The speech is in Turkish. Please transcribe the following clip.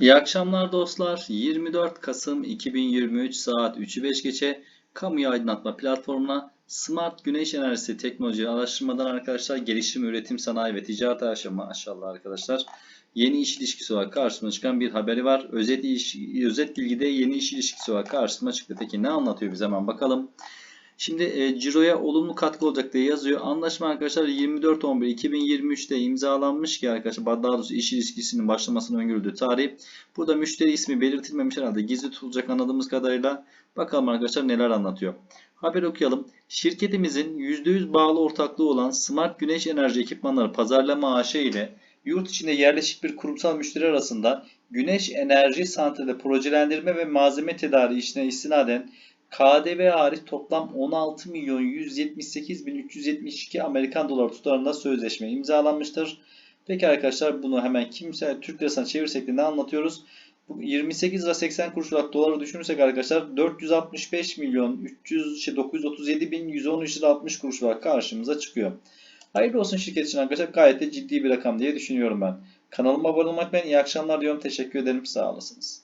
İyi akşamlar dostlar. 24 Kasım 2023 saat 3'ü 5 geçe kamuya aydınlatma platformuna Smart Güneş Enerjisi Teknoloji Araştırmadan arkadaşlar gelişim, üretim, sanayi ve ticaret araştırma maşallah arkadaşlar. Yeni iş ilişkisi olarak karşıma çıkan bir haberi var. Özet, iş, özet bilgide yeni iş ilişkisi olarak karşıma çıktı. Peki ne anlatıyor biz hemen bakalım. Şimdi e, ciroya olumlu katkı olacak diye yazıyor. Anlaşma arkadaşlar 24.11.2023'te imzalanmış ki arkadaşlar daha doğrusu iş ilişkisinin başlamasının öngörüldüğü tarih. Burada müşteri ismi belirtilmemiş herhalde gizli tutulacak anladığımız kadarıyla. Bakalım arkadaşlar neler anlatıyor. Haber okuyalım. Şirketimizin %100 bağlı ortaklığı olan Smart Güneş Enerji Ekipmanları pazarlama AŞ ile yurt içinde yerleşik bir kurumsal müşteri arasında güneş enerji santrali projelendirme ve malzeme tedariği işine istinaden KDV hariç toplam 16 milyon 178 bin 372 Amerikan doları tutarında sözleşme imzalanmıştır. Peki arkadaşlar bunu hemen kimse Türk lirasına çevirsek de ne anlatıyoruz? Bu 28 lira 80 kuruş olarak doları düşünürsek arkadaşlar 465 milyon 300 şey 937 bin 113 lira 60 kuruş olarak karşımıza çıkıyor. Hayırlı olsun şirket için arkadaşlar gayet de ciddi bir rakam diye düşünüyorum ben. Kanalıma abone olmak ben iyi akşamlar diyorum. Teşekkür ederim. Sağ olasınız.